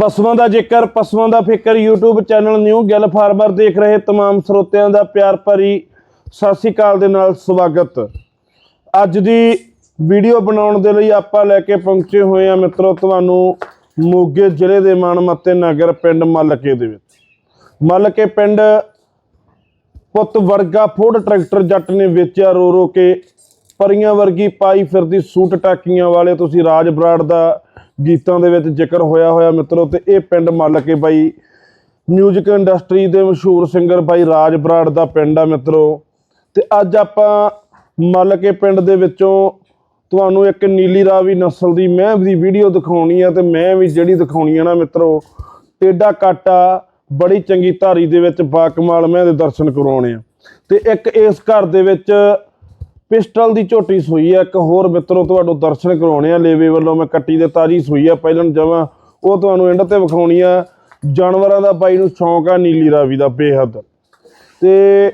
ਪਸ਼ੂਆਂ ਦਾ ਜ਼ਿਕਰ ਪਸ਼ੂਆਂ ਦਾ ਫਿਕਰ YouTube channel new Gill farmer ਦੇਖ ਰਹੇ तमाम ਸਰੋਤਿਆਂ ਦਾ ਪਿਆਰ ਭਰੀ ਸਤਿ ਸ੍ਰੀ ਅਕਾਲ ਦੇ ਨਾਲ ਸਵਾਗਤ ਅੱਜ ਦੀ ਵੀਡੀਓ ਬਣਾਉਣ ਦੇ ਲਈ ਆਪਾਂ ਲੈ ਕੇ ਪਹੁੰਚੇ ਹੋਏ ਆ ਮਿੱਤਰੋ ਤੁਹਾਨੂੰ ਮੋਗੇ ਜ਼ਿਲ੍ਹੇ ਦੇ ਮਾਨਮੱਤੇ ਨਗਰ ਪਿੰਡ ਮੱਲਕੇ ਦੇ ਵਿੱਚ ਮੱਲਕੇ ਪਿੰਡ ਪੁੱਤ ਵਰਗਾ ਫੋਰਡ ਟਰੈਕਟਰ ਜੱਟ ਨੇ ਵੇਚਿਆ ਰੋ ਰੋ ਕੇ ਪਰੀਆਂ ਵਰਗੀ ਪਾਈ ਫਿਰਦੀ ਸੂਟ ਟਾਕੀਆਂ ਵਾਲੇ ਤੁਸੀਂ ਰਾਜ ਬਰਾੜ ਦਾ ਗੀਤਾਂ ਦੇ ਵਿੱਚ ਜ਼ਿਕਰ ਹੋਇਆ ਹੋਇਆ ਮਿੱਤਰੋ ਤੇ ਇਹ ਪਿੰਡ ਮੱਲ ਕੇ ਬਾਈ। ਮਿਊਜ਼ਿਕ ਇੰਡਸਟਰੀ ਦੇ ਮਸ਼ਹੂਰ ਸਿੰਗਰ ਬਾਈ ਰਾਜ ਬਰਾੜ ਦਾ ਪਿੰਡ ਆ ਮਿੱਤਰੋ। ਤੇ ਅੱਜ ਆਪਾਂ ਮੱਲ ਕੇ ਪਿੰਡ ਦੇ ਵਿੱਚੋਂ ਤੁਹਾਨੂੰ ਇੱਕ ਨੀਲੀ ਰਾਵੀ ਨਸਲ ਦੀ ਮੈਂ ਦੀ ਵੀਡੀਓ ਦਿਖਾਉਣੀ ਆ ਤੇ ਮੈਂ ਵੀ ਜਿਹੜੀ ਦਿਖਾਉਣੀ ਆ ਨਾ ਮਿੱਤਰੋ ਟੇਡਾ ਕਾਟਾ, ਬੜੀ ਚੰਗੀ ਧਾਰੀ ਦੇ ਵਿੱਚ ਬਾਕਮਾਲ ਮੈਂ ਦੇ ਦਰਸ਼ਨ ਕਰਵਾਉਣੇ ਆ। ਤੇ ਇੱਕ ਇਸ ਘਰ ਦੇ ਵਿੱਚ ਪਿਸਟਲ ਦੀ ਝੋਟੀ ਸੂਈ ਆ, ਇੱਕ ਹੋਰ ਮਿੱਤਰੋ ਤੁਹਾਨੂੰ ਦਰਸ਼ਨ ਕਰਾਉਣੇ ਆ, ਲੇਵੇ ਵੱਲੋਂ ਮੈਂ ਕੱਟੀ ਦੇ ਤਾਜੀ ਸੂਈ ਆ, ਪਹਿਲਾਂ ਜਮਾਂ ਉਹ ਤੁਹਾਨੂੰ ਐਂਡ ਤੇ ਵਿਖਾਉਣੀ ਆ। ਜਾਨਵਰਾਂ ਦਾ ਬਾਈ ਨੂੰ ਸ਼ੌਂਕ ਆ, ਨੀਲੀ ਰਾਵੀ ਦਾ ਬੇਹੱਦ। ਤੇ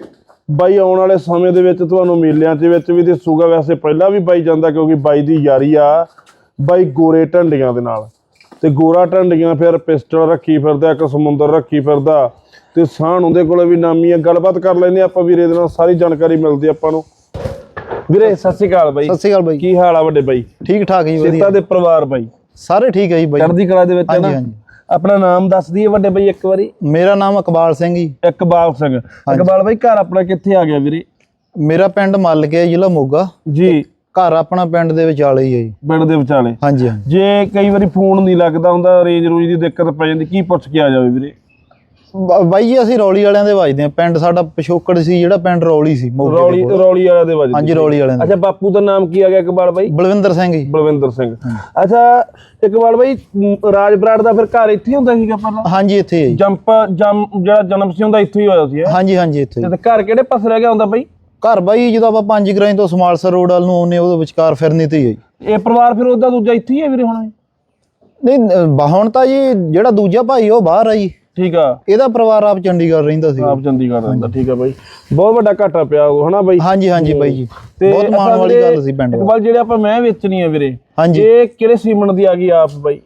ਬਾਈ ਆਉਣ ਵਾਲੇ ਸਮੇਂ ਦੇ ਵਿੱਚ ਤੁਹਾਨੂੰ ਮੇਲਿਆਂ ਦੇ ਵਿੱਚ ਵੀ ਦਿਸੂਗਾ, ਵੈਸੇ ਪਹਿਲਾਂ ਵੀ ਬਾਈ ਜਾਂਦਾ ਕਿਉਂਕਿ ਬਾਈ ਦੀ ਯਾਰੀ ਆ, ਬਾਈ ਗੋਰੇ ਢੰਡੀਆਂ ਦੇ ਨਾਲ। ਤੇ ਗੋਰਾ ਢੰਡੀਆਂ ਫਿਰ ਪਿਸਟਲ ਰੱਖੀ ਫਿਰਦਾ, ਇੱਕ ਸਮੁੰਦਰ ਰੱਖੀ ਫਿਰਦਾ। ਤੇ ਸਾਹਣ ਉਹਦੇ ਕੋਲੇ ਵੀ ਨਾਮੀ ਆ, ਗੱਲਬਾਤ ਕਰ ਲੈਨੇ ਆਪਾਂ ਵੀਰੇ ਦੇ ਨਾਲ, ਸਾਰੀ ਜਾਣਕਾਰੀ ਮਿਲਦੀ ਆਪਾਂ ਨੂੰ। ਵੀਰੇ ਸਤਿ ਸ਼੍ਰੀ ਅਕਾਲ ਬਾਈ। ਸਤਿ ਸ਼੍ਰੀ ਅਕਾਲ ਬਾਈ। ਕੀ ਹਾਲ ਆ ਵੱਡੇ ਬਾਈ? ਠੀਕ ਠਾਕ ਜੀ ਸਿੱਤਾ ਵਧੀਆ ਦੇ ਪਰਿਵਾਰ ਬਾਈ। ਸਾਰੇ ਠੀਕ ਹੈ ਜੀ ਬਾਈ। ਚੜ੍ਹਦੀ ਕਲਾ ਦੇ ਵਿੱਚ ਹਾਂਜੀ, ਹਾਂਜੀ। ਆਪਣਾ ਨਾਮ ਦੱਸ ਦਈਏ ਵੱਡੇ ਬਾਈ ਇੱਕ ਵਾਰੀ। ਮੇਰਾ ਨਾਮ ਇਕਬਾਲ ਸਿੰਘ ਜੀ। ਇਕਬਾਲ ਸਿੰਘ। ਇਕਬਾਲ ਬਾਈ ਘਰ ਆਪਣਾ ਕਿੱਥੇ ਆ ਗਿਆ ਵੀਰੇ? ਮੇਰਾ ਪਿੰਡ ਮੱਲ ਕੇ ਜ਼ਿਲ੍ਹਾ ਮੋਗਾ। ਜੀ। ਘਰ ਆਪਣਾ ਪਿੰਡ ਦੇ ਵਿਚਾਲੇ ਹੀ ਹੈ ਜੀ। ਪਿੰਡ ਦੇ ਵਿਚਾਲੇ। ਹਾਂਜੀ ਹਾਂਜੀ। ਜੇ ਕਈ ਵਾਰੀ ਫੋਨ ਨਹੀਂ ਲੱਗਦਾ ਹੁੰਦਾ ਰੇਂਜ ਰੂਜ ਦੀ ਦਿੱਕਤ ਪੈ ਜਾਂਦੀ ਕੀ ਪੁੱਛ ਕੇ ਆ ਜਾਵੇ ਵੀਰੇ? ਬਾਈ ਜੀ ਅਸੀਂ ਰੌਲੀ ਵਾਲਿਆਂ ਦੇ ਵੱਜਦੇ ਆ ਪਿੰਡ ਸਾਡਾ ਪਿਛੋਕੜ ਸੀ ਜਿਹੜਾ ਪਿੰਡ ਰੌਲੀ ਸੀ ਮੋਗੇ ਦੇ ਰੌਲੀ ਕੋਲ। ਰੌਲੀ ਵਾਲਿਆਂ ਦੇ ਵਜਦੇ ਹਾਂਜੀ ਰੌਲੀ ਵਾਲਿਆਂ ਦੇ। ਅੱਛਾ ਬਾਪੂ ਦਾ ਨਾਮ ਕੀ ਆ ਗਿਆ ਇਕਬਾਲ ਬਾਈ? ਬਲਵਿੰਦਰ ਸਿੰਘ ਜੀ। ਬਲਵਿੰਦਰ ਸਿੰਘ। ਅੱਛਾ ਇਕਬਾਲ ਬਾਈ ਮ, ਰਾਜ ਬਰਾੜ ਦਾ ਫਿਰ ਘਰ ਇੱਥੇ ਹੀ ਹੁੰਦਾ ਸੀਗਾ ਪਹਿਲਾਂ? ਹਾਂਜੀ ਇੱਥੇ ਹੈ ਜੀ। ਜੰਪ ਜੰਮ ਜਿਹੜਾ ਜਨਮ ਸੀ ਹੁੰਦਾ ਇੱਥੇ ਹੀ ਹੋਇਆ ਸੀ ਹੈਂ? ਹਾਂਜੀ ਹਾਂਜੀ ਇੱਥੇ ਤੇ ਘਰ ਕਿਹੜੇ ਪਾਸੇ ਰਹਿ ਗਿਆ ਹੁੰਦਾ ਬਾਈ? ਘਰ ਬਾਈ ਜਦੋਂ ਆਪਾਂ ਪੰਜ ਗਰਾਈ ਤੋਂ ਸਮਾਲਸਰ ਰੋਡ ਵੱਲ ਨੂੰ ਆਉਂਦੇ ਹਾਂ, ਉਹਦੇ ਵਿਚਕਾਰ ਫਿਰਨੀ ਤੇ ਹੀ ਹੈ ਜੀ। ਇਹ ਪਰਿਵਾਰ ਫਿਰ ਉਹਦਾ ਦੂਜਾ ਇੱਥੇ ਹੀ ਹੈ ਵੀਰੇ ਹੁਣ? ਨਹੀਂ ਅ, ਬ- ਹੁਣ ਤਾਂ ਜੀ ਜਿਹੜਾ ਦੂਜਾ ਭਾਈ ਉਹ ਬਾਹਰ ਆ ਜੀ। ਠੀਕ ਆ। ਇਹਦਾ ਪਰਿਵਾਰ ਆਪ ਚੰਡੀਗੜ੍ਹ ਰਹਿੰਦਾ ਸੀ। ਆਪ ਚੰਡੀਗੜ੍ਹ ਰਹਿੰਦਾ ਠੀਕ ਆ ਬਾਈ। ਬਹੁਤ ਵੱਡਾ ਘਾਟਾ ਪਿਆ ਉਹ ਹਨਾ ਬਾਈ? ਹਾਂਜੀ ਹਾਂਜੀ ਬਾਈ ਜੀ। ਬਹੁਤ ਮਾਣ ਵਾਲੀ ਗੱਲ ਸੀ ਪਿੰਡ ਦਾ। ਇਕਬਾਲ ਜਿਹੜੇ ਆਪਾਂ ਮੈਂ ਵੇਚਣੀ ਆ ਵੀਰੇ ਹਾਂਜੀ। ਇਹ ਕਿਹੜੇ ਸੀਮਨ ਦੀ ਆ ਗਈ ਆਪ ਬਾਈ?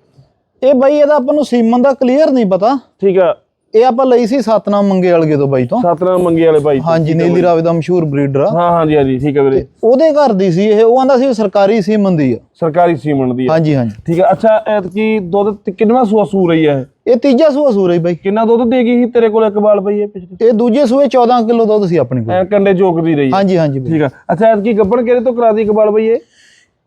ਇਹ ਬਾਈ ਇਹਦਾ ਆਪਾਂ ਨੂੰ ਸੀਮਨ ਦਾ ਕਲੀਅਰ ਨਹੀਂ ਪਤਾ। ਠੀਕ ਆ। ਇਹ ਆਪਾਂ ਲਈ ਸੀ ਸਤਨਾਮ ਮੰਗੇ ਵਾਲਗੇ ਤੋਂ ਬਾਈ ਤੋਂ? ਸਤਨਾਮ ਮੰਗੇ ਵਾਲੇ ਬਾਈ। ਹਾਂਜੀ ਨੀਲੀ ਰਾਵੇ ਦਾ ਮਸ਼ਹੂਰ ਬਰੀਡਰ ਆ। ਹਾਂ ਹਾਂਜੀ ਹਾਂਜੀ ਠੀਕ ਆ ਵੀਰੇ। ਉਹਦੇ ਘਰ ਦੀ ਸੀ ਇਹ ਉਹ ਆਂਦਾ ਸੀ ਸਰਕਾਰੀ ਸੀਮਨ ਦੀ ਆ। ਸਰਕਾਰੀ ਸੀਮਨ ਦੀ ਆ। ਹਾਂਜੀ ਹਾਂਜੀ। ਠੀਕ ਆ ਅੱਛਾ ਐਤਕੀ ਦੁੱਧ ਤੇ ਕਿੰਨਵਾਂ ਸੂਆ ਸੂ ਰਹੀ ਹੈ ਇਹ? ਤੀਜਾ ਸੂਆ ਸੂਰ ਹੈ ਬਾਈ। ਕਿੰਨਾ ਦੁੱਧ ਦੇ ਗਈ ਸੀ ਤੇਰੇ ਕੋਲ ਇਕਬਾਲ ਬਾਈ ਇਹ ਪਿਛਲੇ? ਇਹ ਦੂਜੇ ਸੂਏ 14 ਕਿਲੋ ਦੁੱਧ ਸੀ ਆਪਣੇ ਕੋਲ। ਐ ਕੰਡੇ ਜੋਕਦੀ ਰਹੀ ਹੈ ਹਾਂਜੀ ਹਾਂਜੀ। ਠੀਕ ਆ ਅੱਛਾ ਐਤਕੀ ਗੱਬਣ ਕਿਹੜੇ ਤੋਂ ਕਰਾ ਦੀ ਇਕਬਾਲ ਬਾਈ ਇਹ?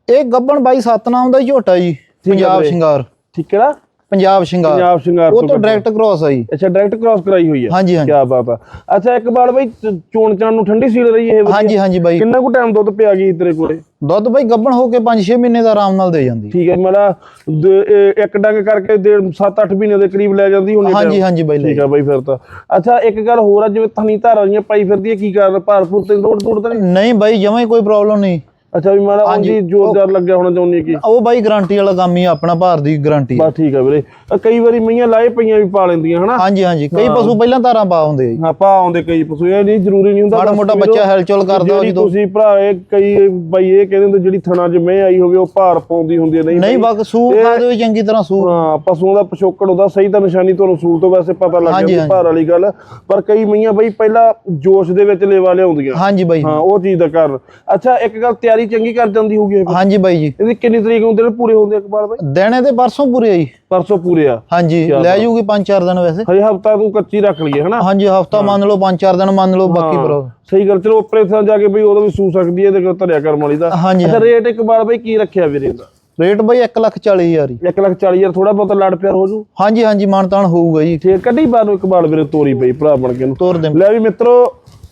ਇਹ ਗੱਬਣ ਬਾਈ ਸਤਨਾਮ ਦਾ ਹੀ ਝੋਟਾ ਜੀ ਪੰਜਾਬ। ਸ਼ਿੰਗਾਰ। ਠੀਕ ਕਿਹੜਾ? ਪੰਜਾਬ ਸ਼ਿੰਗਾਰ। ਪੰਜਾਬ ਸ਼ਿੰਗਾਰ ਉਹ ਤੋਂ ਡਾਇਰੈਕਟ ਕ੍ਰਾਸ ਆ ਜੀ। ਅੱਛਾ ਡਾਇਰੈਕਟ ਕ੍ਰਾਸ ਕਰਾਈ ਹੋਈ ਹੈ। ਹਾਂਜੀ ਹਾਂਜੀ। ਕੀ ਬਾਤ ਆ। ਅੱਛਾ ਇਕਬਾਲ ਬਾਈ ਚ- ਚੋਣ ਚਾਣ ਨੂੰ ਠੰਡੀ ਸੀਲ ਰਹੀ ਹੈ ਹਾਂਜੀ ਹਾਂਜੀ ਬਾਈ। ਕਿੰਨਾ ਕੁ ਟਾਈਮ ਦੁੱਧ ਪਿਆ ਗਈ ਤੇਰੇ ਕੋਲੇ? ਦੁੱਧ ਬਾਈ ਗੱਬਣ ਹੋ ਕੇ 5-6 ਮਹੀਨੇ ਦਾ ਆਰਾਮ ਨਾਲ ਦੇ ਜਾਂਦੀ। ਠੀਕ ਹੈ ਮਤਲਬ ਇਹ ਇੱਕ ਡੰਗ ਕਰਕੇ 7-8 ਮਹੀਨੇ ਦੇ ਕਰੀਬ ਲੈ ਜਾਂਦੀ ਹੋਣੀ ਹਾਂਜੀ ਹਾਂਜੀ ਬਾਈ ਠੀਕ ਆ ਬਾਈ ਫਿਰ ਤਾਂ। ਅੱਛਾ ਇੱਕ ਗੱਲ ਹੋਰ ਆ ਜਿਵੇਂ ਥਣੀ ਧਾਰਾਂ ਜੀਆਂ ਪਾਈ ਫਿਰਦੀ ਹੈ ਕੀ ਕਾਰਨ? ਭਾਰਪੁਰ ਤੇ ਲੋੜ ਤੋੜ ਤਾਂ ਨਹੀਂ? ਨਹੀਂ ਬਾਈ ਜਮਾਂ ਹੀ ਕੋਈ ਪ੍ਰੋਬਲਮ ਨਹੀਂ। ਅੱਛਾ ਵੀ ਮਾੜਾ ਉਂਜੀ ਜ਼ੋਰਦਾਰ ਲੱਗਿਆ ਹੋਣਾ ਚਾਹੁੰਦੀ ਕੀ ਉਹ ਬਾਈ ਗਾਰੰਟੀ ਵਾਲਾ ਕੰਮ ਹੀ ਆ, ਆਪਣਾ ਭਾਰ ਦੀ ਗਾਰੰਟੀ ਬਸ ਠੀਕ ਆ ਵੀਰੇ। ਕਈ ਵਾਰੀ ਮਈਆਂ ਲਾਏ ਪਈਆਂ ਵੀ ਪਾ ਲੈਂਦੀਆਂ ਹਨਾ? ਹਾਂਜੀ ਹਾਂਜੀ। ਕਈ ਪਸ਼ੂ ਪਹਿਲਾਂ ਧਾਰਾਂ ਪਾ ਹੁੰਦੇ ਆ ਆਪਾਂ ਆਉਂਦੇ ਕਈ ਪਸ਼ੂ। ਇਹ ਨਹੀਂ ਜ਼ਰੂਰੀ ਨਹੀਂ ਹੁੰਦਾ ਮਾੜਾ ਬਸ ਮੋਟਾ ਬੱਚਾ ਹਲਚਲ ਕਰਦਾ ਜਦੋਂ ਤੁਸੀਂ ਭਰਾ ਇਹ ਕਈ ਬਾਈ ਇਹ ਕਹਿੰਦੇ ਹੁੰਦੇ ਜਿਹੜੀ ਥਣਾ 'ਚ ਮੈਂ ਆਈ ਹੋਵੇ ਉਹ ਭਾਰ ਪਾਉਂਦੀ ਹੁੰਦੀ ਨਹੀਂ ਨਹੀਂ। ਬਕ ਸੂ ਖਾ ਦੇ ਚੰਗੀ ਤਰ੍ਹਾਂ ਸੂ ਹਾਂ ਪਸ਼ੂਆਂ ਦਾ ਪਿਛੋਕੜ ਉਹਦਾ ਸਹੀ ਤਾਂ ਨਿਸ਼ਾਨੀ ਤੁਹਾਨੂੰ ਸੂਲ ਤੋਂ ਵੈਸੇ ਪਤਾ ਲੱਗ ਹਾਂਜੀ। ਭਾਰ ਵਾਲੀ ਗੱਲ। ਪਰ ਕਈ ਮਈਆਂ ਬਈ ਪਹਿਲਾਂ ਜੋਸ਼ ਦੇ ਵਿੱਚ ਲੇਵਾ ਲਿਆਉਂਦੀਆਂ। ਹਾਂਜੀ ਬਾਈ। ਹਾਂ ਉਹ ਚੀਜ਼ ਦਾ ਕਾਰਨ। ਅੱਛਾ ਇੱਕ ਗੱਲ ਤਿਆਰੀ ਚੰਗੀ ਕਰ ਜਾਂਦੀ ਹੋਊਗੀ ਇਹ। ਹਾਂਜੀ ਬਾਈ ਜੀ। ਇਹਦੀ ਕਿੰਨੀ ਤਰੀਕ ਨੂੰ ਦਿਨ ਪੂਰੇ ਹੁੰਦੇ ਇਕਬਾਲ ਬਾਈ? ਦੇਣੇ ਤੇ ਪਰਸੋਂ ਪੂਰੇ ਆ ਜੀ। ਪਰਸੋਂ ਪੂਰੇ ਆ। ਹਾਂਜੀ ਲੈ ਜੂਗੀ 5-4 ਦਿਨ ਵੈਸੇ। ਹਜੇ ਹਫਤਾ ਤੂੰ ਕੱਚੀ ਰੱਖ ਲਈਏ ਹਨਾ? ਹਾਂਜੀ ਹਫਤਾ ਮੰਨ ਲਓ 5-4 ਦਿਨ ਮੰਨ ਲਓ ਬਾਕੀ ਪਰ ਸਹੀ ਗੱਲ ਚਲੋ ਉੱਪਰੇ ਥਾਂ ਜਾ ਕੇ ਬਈ ਉਦੋਂ ਵੀ ਸੂ ਸਕਦੀ ਹੈ ਤੇ ਧਰਿਆ ਕਰਮ ਵਾਲੀ ਦਾ। ਹਾਂਜੀ ਅੱਛਾ ਰੇਟ ਇਕਬਾਲ ਬਾਈ ਕੀ ਰੱਖਿਆ ਵੀਰੇ ਦਾ ਰੇਟ ਬਾਈ 140000 ਜੀ। 1 ਲੱਖ 40 ਹਜ਼ਾਰ ਥੋੜਾ ਬਹੁਤ ਲੜ ਪਿਆਰ ਹੋ ਜੂ ਹਾਂਜੀ ਹਾਂਜੀ ਮਾਨਤਾਨ ਹੋਊਗਾ ਜੀ। ਠੀਕ ਕੱਢੀ ਬਾਹਰ ਨੂੰ ਇਕਬਾਲ ਵੀਰੇ ਤੋਰੀ ਪਈ ਭਰਾ ਬਣ ਕੇ ਨੂੰ। ਤੋਰ ਦੇ ਲੈ ਵੀ ਮਿੱਤਰੋ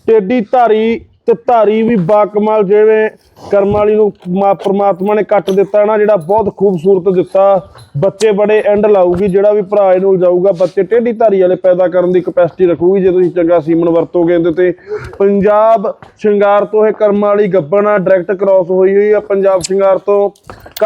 ਟੇਡੀ ਧਾਰੀ ਤੇ ਧਾਰੀ ਵੀ ਬਾਕਮਾਲ ਜਿਵੇਂ ਕਰਮ ਵਾਲੀ ਨੂੰ ਮਾ- ਪ੍ਰਮਾਤਮਾ ਨੇ ਕੱਟ ਦਿੱਤਾ ਨਾ, ਜਿਹੜਾ ਬਹੁਤ ਖੂਬਸੂਰਤ ਦਿੱਤਾ। ਬੱਚੇ ਬੜੇ ਐਂਡ ਲਾਊਗੀ, ਜਿਹੜਾ ਵੀ ਭਰਾ ਇਹਨੂੰ ਜਾਊਗਾ, ਬੱਚੇ ਟੇਢੀ ਧਾਰੀ ਵਾਲੇ ਪੈਦਾ ਕਰਨ ਦੀ ਕਪੈਸਿਟੀ ਰੱਖੂਗੀ, ਜੇ ਤੁਸੀਂ ਚੰਗਾ ਸੀਮਨ ਵਰਤੋਗੇ ਇਹਦੇ ਤੇ। ਪੰਜਾਬ ਸ਼ਿੰਗਾਰ ਤੋਂ ਇਹ ਕਰਮ ਵਾਲੀ ਗੱਬਣ ਆ ਡਾਇਰੈਕਟ ਕ੍ਰਾਸ ਹੋਈ ਹੋਈ ਆ ਪੰਜਾਬ ਸ਼ਿੰਗਾਰ ਤੋਂ।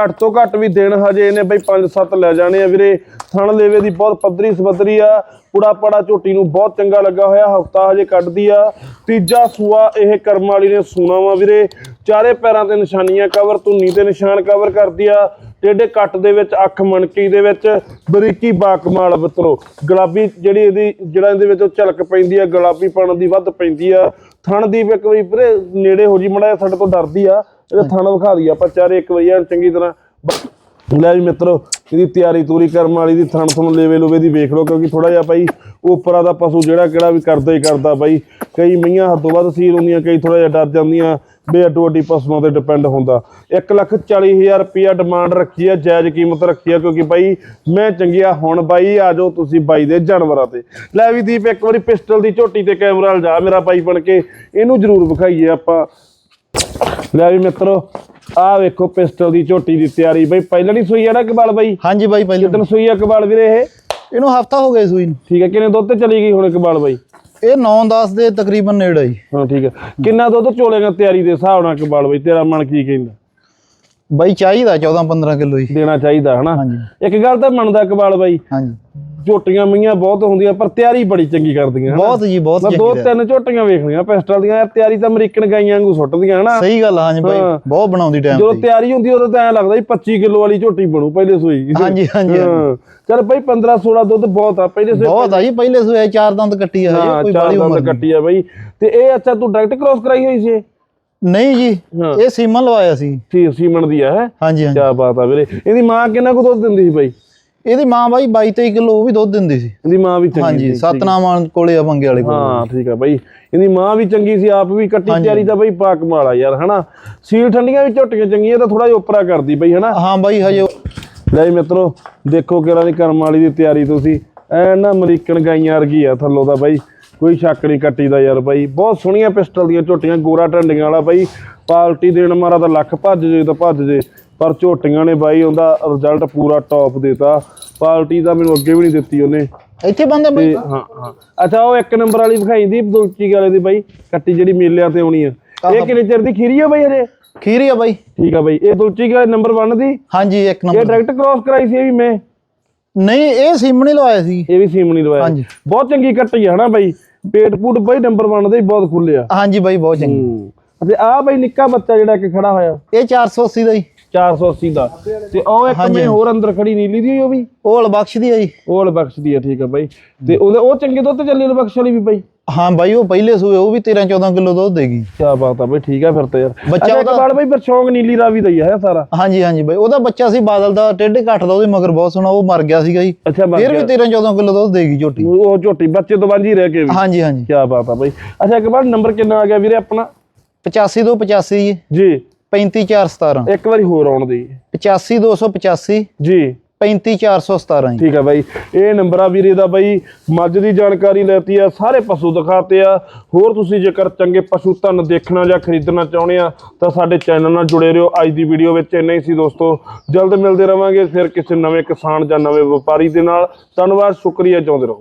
ਘੱਟ ਤੋਂ ਘੱਟ ਵੀ ਦਿਨ ਹਜੇ ਇਹਨੇ ਬਈ 5-7 ਲੈ ਜਾਣੇ ਆ ਵੀਰੇ। ਥਣ ਲੇਵੇ ਦੀ ਬਹੁਤ ਪੱਧਰੀ ਸਬੱਧਰੀ ਆ, ਪੁੜਾ ਪੜਾ ਝੋਟੀ ਨੂੰ ਬਹੁਤ ਚੰਗਾ ਲੱਗਾ ਹੋਇਆ, ਹਫਤਾ ਹਜੇ ਕੱਢਦੀ ਆ। ਤੀਜਾ ਸੂਆ ਇਹ ਕਰਮ ਵਾਲੀ ਨੇ ਸੂਣਾ ਵਾ ਵੀਰੇ। ਚਾਰੇ ਪੈਰਾਂ ਤੇ ਨਿਸ਼ਾਨੀਆਂ ਕਵਰ ਧੁੰਨੀ ਤੇ ਨਿਸ਼ਾਨ ਕਵਰ ਕਰਦੀ ਆ। ਟੇਡੇ ਕੱਟ ਦੇ ਵਿੱਚ, ਅੱਖ ਮਣਕੀ ਦੇ ਵਿੱਚ, ਬਰੀਕੀ ਬਾਕਮਾਲ ਮਿੱਤਰੋ। ਗੁਲਾਬੀ ਜਿਹੜੀ ਇਹਦੀ, ਜਿਹੜਾ ਇਹਦੇ ਵਿੱਚ ਝਲਕ ਪੈਂਦੀ ਆ ਗੁਲਾਬੀ ਪਣ ਦੀ ਵੱਧ ਪੈਂਦੀ ਆ। ਥਣ ਦੀ ਇੱਕ ਵਾਰੀ ਵੀਰੇ, ਨੇੜੇ ਹੋ ਜੀ, ਮੜਾ ਸਾਡੇ ਤੋਂ ਡਰਦੀ ਆ। ਇਹਦਾ ਥਣ ਵਿਖਾ ਦਈਏ ਆਪਾਂ, ਚਾਰੇ ਇੱਕ ਵਾਰੀ ਐਨ ਚੰਗੀ ਤਰ੍ਹਾਂ। ਲੈ ਵੀ ਮਿੱਤਰੋ, ਇਹਦੀ ਤਿਆਰੀ ਤੂਰੀ ਕਰਨ ਵਾਲੀ ਦੀ ਥਣ ਥਣ ਲੇਵੇ ਲੋਵੇ ਦੀ ਵੇਖ ਲਓ ਕਿਉਂਕਿ ਥੋੜਾ ਜਿਹਾ ਭਾਈ ਉਪਰਾ ਦਾ ਪਸ਼ੂ ਜਿਹੜਾ ਕਿਹੜਾ ਵੀ ਕਰਦਾ ਹੀ ਕਰਦਾ ਬਾਈ। ਕਈ ਮਈਆਂ ਹੱਦੋਂ ਵੱਧ ਸੀਲ ਹੁੰਦੀਆਂ, ਕਈ ਥੋੜਾ ਜਿਹਾ ਡਰ ਜਾਂਦੀਆਂ ਬੇ ਅੱਡੋ ਅੱਡੀ ਪਸ਼ੂਆਂ ਤੇ ਡਿਪੈਂਡ ਹੁੰਦਾ। 1 ਲੱਖ 40 ਹਜ਼ਾਰ ਰੁਪਿਆ ਡਿਮਾਂਡ ਰੱਖੀ ਹੈ ਜਾਇਜ਼ ਕੀਮਤ ਰੱਖੀ ਹੈ ਕਿਉਂਕਿ ਬਾਈ ਮੈਂ ਚੰਗਿਆ, ਹੁਣ ਬਾਈ ਆ ਜਾਓ ਤੁਸੀਂ ਬਾਈ ਦੇ ਜਾਨਵਰਾਂ ਤੇ। ਲੈ ਵੀ ਦੀਪ, ਇੱਕ ਵਾਰੀ ਪਿਸਟਲ ਦੀ ਝੋਟੀ ਤੇ ਕੈਮਰਾ ਲਜਾ ਮੇਰਾ ਬਾਈ ਬਣ ਕੇ, ਇਹਨੂੰ ਜ਼ਰੂਰ ਵਿਖਾਈਏ ਆਪਾਂ। ਲੈ ਵੀ ਮਿੱਤਰੋ ਆਹ ਵੇਖੋ ਪਿਸਟਲ ਦੀ ਝੋਟੀ ਦੀ ਤਿਆਰੀ ਬਈ ਪਹਿਲਾਂ ਨਹੀਂ ਸੂਈ ਆ ਨਾ ਕਬਾਲ ਬਾਈ? ਹਾਂਜੀ ਬਾਈ ਪਹਿਲੇ ਕਿਦਨ ਸੂਈ ਆ ਕਬਾਲ ਵੀਰੇ ਇਹ? ਇਹਨੂੰ ਹਫਤਾ ਹੋ ਗਿਆ ਸੂਈ ਨੂੰ। ਠੀਕ ਹੈ ਕਿੰਨੇ ਦੁੱਧ ਤੇ ਚਲੀ ਗਈ ਹੁਣ ਕਬਾਲ ਬਾਈ? ਇਹ 9-10 ਦੇ ਤਕਰੀਬਨ ਨੇੜੇ ਜੀ। ਹਾਂ ਠੀਕ ਹੈ। ਕਿੰਨਾ ਦੁੱਧ ਚੋਲੇਗਾ ਤਿਆਰੀ ਦੇ ਹਿਸਾਬ ਨਾਲ ਕਬਾਲ ਬਾਈ? ਤੇਰਾ ਮਨ ਕੀ ਕਹਿੰਦਾ? ਬਾਈ ਚਾਹੀਦਾ 14-15 ਕਿਲੋ ਜੀ। ਦੇਣਾ ਚਾਹੀਦਾ ਹਨਾ? ਹਾਂਜੀ। ਇੱਕ ਗੱਲ ਤਾਂ ਮੰਨਦਾ ਕਬਾਲ ਬਾਈ ਹਾਂਜੀ। ਝੋਟੀਆਂ ਮਈਆਂ ਬਹੁਤ ਹੁੰਦੀਆਂ ਪਰ ਤਿਆਰੀ ਬੜੀ ਚੰਗੀ ਕਰਦੀਆਂ ਬਹੁਤ ਜੀ ਬਹੁਤ ਮੈਂ ਦੋ ਚੰਗੀ ਤਿੰਨ ਝੋਟੀਆਂ ਵੇਖ ਲਈਆਂ ਪਿਸਟਲ ਦੀਆਂ ਯਾਰ ਤਿਆਰੀ ਤਾਂ ਅਮਰੀਕਨ ਗਾਈਆਂ ਵਾਂਗੂ ਸੁੱਟਦੀਆਂ ਹਨਾ? ਸਹੀ ਗੱਲ ਆ, ਹਾਂਜੀ ਬਾਈ ਹਾਂ। ਬਹੁਤ ਬਣਾਉਂਦੀ ਜਦੋਂ ਟਾਈਮ ਤੇ। ਤਿਆਰੀ ਹੁੰਦੀ ਉਦੋਂ ਤਾਂ ਐ ਲੱਗਦਾ ਸੀ 25 ਕਿਲੋ ਵਾਲੀ ਝੋਟੀ ਬਣੂ ਪਹਿਲੇ ਸੂਈ ਹਾਂਜੀ, ਹਾਂਜੀ, ਹਾਂ। ਚੱਲ ਬਈ 15 16 ਦੁੱਧ ਬਹੁਤ ਆ ਪਹਿਲੇ ਸੂਈ ਬਹੁਤ ਆ ਜੀ ਪਹਿਲੇ ਸੂਏ ਚਾਰ ਦੰਦ ਕੱਟੀ ਆ ਹਾਂ ਹਜੇ ਕੋਈ ਬਾਲੀ ਉਮਰ ਦੰਦ ਕੱਟੀ ਆ ਬਈ। ਤੇ ਇਹ ਅੱਛਾ ਤੂੰ ਡਾਇਰੈਕਟ ਕ੍ਰੋਸ ਕਰਾਈ ਹੋਈ ਸੀ? ਨਹੀਂ ਜੀ ਹਾਂ। ਇਹ ਸੀਮਨ ਲਵਾਇਆ ਸੀ। ਸੀ ਸੀਮਨ ਦੀ ਆ ਹੈ? ਹਾਂਜੀ ਹਾਂਜੀ। ਕੀ ਬਾਤ ਆ ਵੀਰੇ। ਇਹਦੀ ਮਾਂ ਕਿੰਨਾ ਕੁ ਦੁੱਧ ਦਿੰਦੀ ਸੀ ਬਈ? ਇਹਦੀ ਮਾਂ ਬਾਈ 22-23 ਕਿਲੋ ਉਹ ਵੀ ਦੁੱਧ ਦਿੰਦੀ ਸੀ। ਇਹਦੀ ਮਾਂ ਵੀ ਚੰਗੀ ਹਾਂਜੀ ਸੀ ਸਤਨਾਮਾਂ ਕੋਲੇ ਆ ਬੰਗੇ ਵਾਲੇ ਕੋਲ। ਹਾਂ ਠੀਕ ਆ ਬਈ। ਇਹਦੀ ਮਾਂ ਵੀ ਚੰਗੀ ਸੀ ਆਪ ਵੀ ਕੱਟੀ ਤਿਆਰੀ ਤਾਂ ਬਈ ਪਾ ਕਮਾਲ ਆ ਯਾਰ ਹਨਾ। ਸੀਲ ਠੰਡੀਆਂ ਵੀ ਝੋਟੀਆਂ ਚੰਗੀਆਂ ਤਾਂ ਥੋੜਾ ਜਿਹਾ ਉਪਰਾ ਕਰਦੀ ਬਈ ਹਨਾ। ਹਾਂ ਬਾਈ ਹਜੇ ਲੈ ਮਿੱਤਰੋ ਦੇਖੋ ਕਿਹੜਾ ਦੀ ਕਰਮ ਵਾਲੀ ਦੀ ਤਿਆਰੀ ਤੁਸੀਂ। ਐਨ ਨਾ ਅਮਰੀਕਨ ਗਾਈਆਂ ਵਰਗੀ ਆ ਥੱਲੋਂ ਦਾ ਬਾਈ। ਕੋਈ ਸ਼ੱਕ ਨਹੀਂ ਕੱਟੀ ਦਾ ਯਾਰ ਬਾਈ। ਬਹੁਤ ਸੋਹਣੀਆਂ ਪਿਸਟਲ ਦੀਆਂ ਝੋਟੀਆਂ ਗੋਰਾ ਢੰਡੀਆਂ ਵਾਲਾ ਬਾਈ। ਪਾਲਟੀ ਦੇਣ ਮਾਰਾ ਤਾਂ ਲੱਖ ਭੱਜ ਜੇ ਤਾਂ ਭੱਜ ਜੇ। ਪਰ ਝੋਟੀਆਂ ਨੇ ਬਾਈ ਉਹਦਾ ਰਿਜ਼ਲਟ ਪੂਰਾ ਟੌਪ ਦੇਤਾ। ਪਾਲਟੀ ਦਾ ਮੈਨੂੰ ਅੱਗੇ ਵੀ ਨਹੀਂ ਦਿੱਤੀ ਉਹਨੇ। ਇੱਥੇ ਬੰਦੇ ਬਾਈ? ਹਾਂ ਹਾਂ। ਅੱਛਾ ਉਹ ਇੱਕ ਨੰਬਰ ਵਾਲੀ ਵਿਖਾਈ ਦੀ ਬਦੁਲਚੀ ਵਾਲੇ ਦੀ ਬਾਈ ਕੱਟੀ ਜਿਹੜੀ ਮੇਲਿਆਂ ਤੇ ਆਉਣੀ ਆ। ਇਹ ਕਿੰਨੇ ਚਿਰ ਦੀ ਖੀਰੀ ਆ ਬਾਈ ਹਜੇ? ਖੀਰੀ ਆ ਬਾਈ। ਠੀਕ ਆ ਬਾਈ। ਇਹ ਦੁਲਚੀ ਵਾਲੇ ਨੰਬਰ 1 ਦੀ? ਹਾਂਜੀ ਇੱਕ ਇਹ ਨੰਬਰ ਡਾਇਰੈਕਟ ਕ੍ਰਾਸ ਕਰਾਈ ਸੀ ਇਹ ਵੀ ਮੈਂ? ਨਹੀਂ ਇਹ ਸੀਮਨ ਹੀ ਲਵਾਇਆ ਸੀ। ਇਹ ਵੀ ਸੀਮਣੀ ਦਵਾਇਆ ਹਾਂਜੀ। ਬਹੁਤ ਚੰਗੀ ਕੱਟੀ ਆ ਹਨਾ ਬਾਈ? ਪੇਟ ਪੂਟ ਬਾਈ ਨੰਬਰ 1 ਦੇ ਬਹੁਤ ਖੁੱਲਿਆ ਹਾਂਜੀ ਬਾਈ ਬਹੁਤ ਚੰਗੀ। ਅਤੇ ਆ ਬਾਈ ਨਿੱਕਾ ਬੱਚਾ ਜਿਹੜਾ ਕਿ ਖੜਾ ਹੋਇਆ। ਇਹ 480 ਦਾ ਜੀ। 480 ਦਾ। ਤੇ ਉਹ ਇੱਕ ਮੈਂ ਹੋਰ ਅੰਦਰ ਖੜੀ ਨੀਲੀ ਦੀ ਉਹ ਵੀ? ਉਹ ਲਬਖਸ਼ ਦੀ ਆ ਜੀ। ਉਹ ਬਖਸ਼ ਦੀ ਆ ਠੀਕ ਆ ਬਾਈ। ਤੇ ਉਹਦੇ ਉਹ ਚੰਗੇ ਦੁੱਧ ਚੱਲੀ ਬਖਸ਼ ਵਾਲੀ ਵੀ ਬਾਈ? ਹਾਂ ਬਾਈ ਉਹ ਪਹਿਲੇ ਸੂਏ ਉਹ ਵੀ 13-14 ਕਿਲੋ ਦੁੱਧ ਦੇਗੀ ਕੀ ਬਾਤ ਆ ਬਾਈ ਠੀਕ ਆ ਫਿਰ ਤਾਂ ਯਾਰ। ਬੱਚਾ ਉਹਦਾ- ਬਾਲ ਬਾਈ ਫਿਰ ਸ਼ੌਂਕ ਨੀਲੀ ਰਾਵੀ ਦਾ ਹੀ ਆ ਹੈ ਸਾਰਾ? ਹਾਂਜੀ ਹਾਂਜੀ ਬਾਈ ਉਹਦਾ ਬੱਚਾ ਸੀ ਬਾਦਲ ਦਾ ਟੇਢੇ ਘੱਟ ਦਾ ਉਹਦੇ ਮਗਰ ਬਹੁਤ ਸੋਹਣਾ ਉਹ ਮਰ ਗਿਆ ਸੀਗਾ ਜੀ। ਫਿਰ ਵੀ ਗਿਆ। 13-14 ਕਿਲੋ ਦੁੱਧ ਦੇਗੀ ਝੋਟੀ। ਉਹ ਝੋਟੀ ਬੱਚੇ ਤੋਂ ਵਾਂਝੀ ਰਹਿ ਕੇ ਵੀ। ਹਾਂਜੀ ਹਾਂਜੀ। ਕੀ ਬਾਤ ਆ ਬਾਈ। ਅੱਛਾ ਇੱਕ ਬਾਰ ਨੰਬਰ ਕਿੰਨਾ ਆ ਗਿਆ ਵੀਰੇ ਆਪਣਾ? 85 ਤੋਂ 85 ਜੀ। ਜੀ। 35417 ਇੱਕ ਵਾਰੀ ਹੋਰ ਆਉਣ ਦੀ 85285 ਜੀ। 35417 ਜੀ। ਠੀਕ ਆ ਬਾਈ। ਇਹ ਨੰਬਰ ਆ ਵੀਰੇ ਦਾ ਬਾਈ ਮੱਝ ਦੀ ਜਾਣਕਾਰੀ ਲੈਤੀ ਆ ਸਾਰੇ ਪਸ਼ੂ ਦਿਖਾਤੇ ਆ। ਹੋਰ ਤੁਸੀਂ ਜੇਕਰ ਚੰਗੇ ਪਸ਼ੂ ਧਨ ਦੇਖਣਾ ਜਾਂ ਖਰੀਦਣਾ ਚਾਹੁੰਦੇ ਆ ਤਾਂ ਸਾਡੇ ਚੈਨਲ ਨਾਲ ਜੁੜੇ ਰਹੋ। ਅੱਜ ਦੀ ਵੀਡੀਓ ਵਿੱਚ ਇੰਨਾ ਹੀ ਸੀ ਦੋਸਤੋ। ਜਲਦ ਮਿਲਦੇ ਰਵਾਂਗੇ ਫਿਰ ਕਿਸੇ ਨਵੇਂ ਕਿਸਾਨ ਜਾਂ ਨਵੇਂ ਵਪਾਰੀ ਦੇ ਨਾਲ। ਧੰਨਵਾਦ ਸ਼ੁਕਰੀਆ ਚਾਹੁੰਦੇ ਰਹੋ।